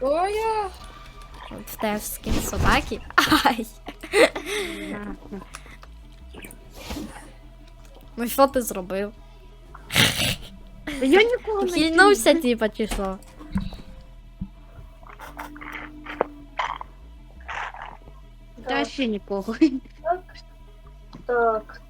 Ой, я. От в тебе скін собаки. Ай. Ну що ти зробив? Я нікого не Хильнувся, типа, чи що? Та ще нікого. Так. Так,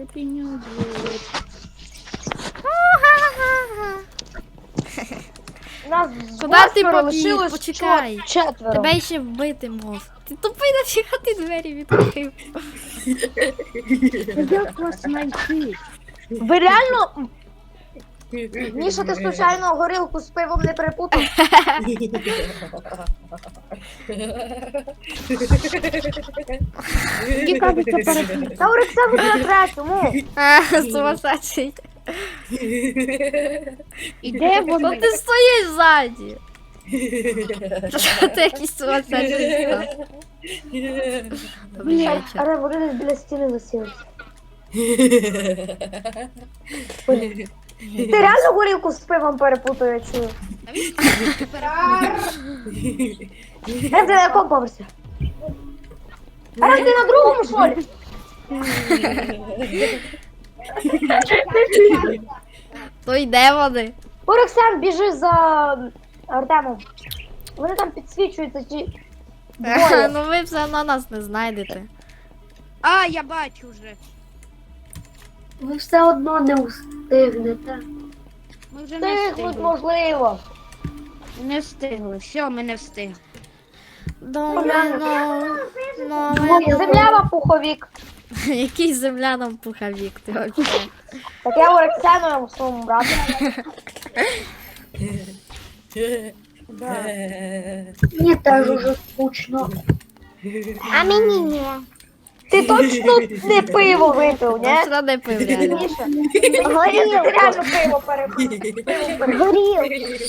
Year. Нас Куди ти побіг? Почекай. Четверо. Тебе ще вбити мов. Ти тупий нафіга ти двері відкрив. Як вас знайти? Ви реально... Міша, ти случайно горілку з пивом не перепутав? Які кажеться перед Та Орекса буде на третьому. А, сумасшедший. І де Ну ти стоїш ззаді. Що ти якийсь сумасшедший став? Але вони десь біля стіни лишились. Ти реально горілку з пивом перепутав, я чую. Е, ти на якому поверсі? А ти на другому, що ли? То йде вони. Орексен, біжи за Артемом. Вони там підсвічуються чи. Двоє. Ну ви все одно нас не знайдете. А, я бачу вже. Ви все одно не встигнете. Ми вже не Встигнуть, встигли. можливо. Не встигли. Все, ми не встигли. Домино, Землява пуховік. Який земля нам пуховік, ти взагалі. Так я Орексену своєму брату. Мені теж уже скучно. А мені ні. Ти точно не пиво випив, ні? Що не пив реально? Міша, горілку. Ти реально пиво перепив. Горілку.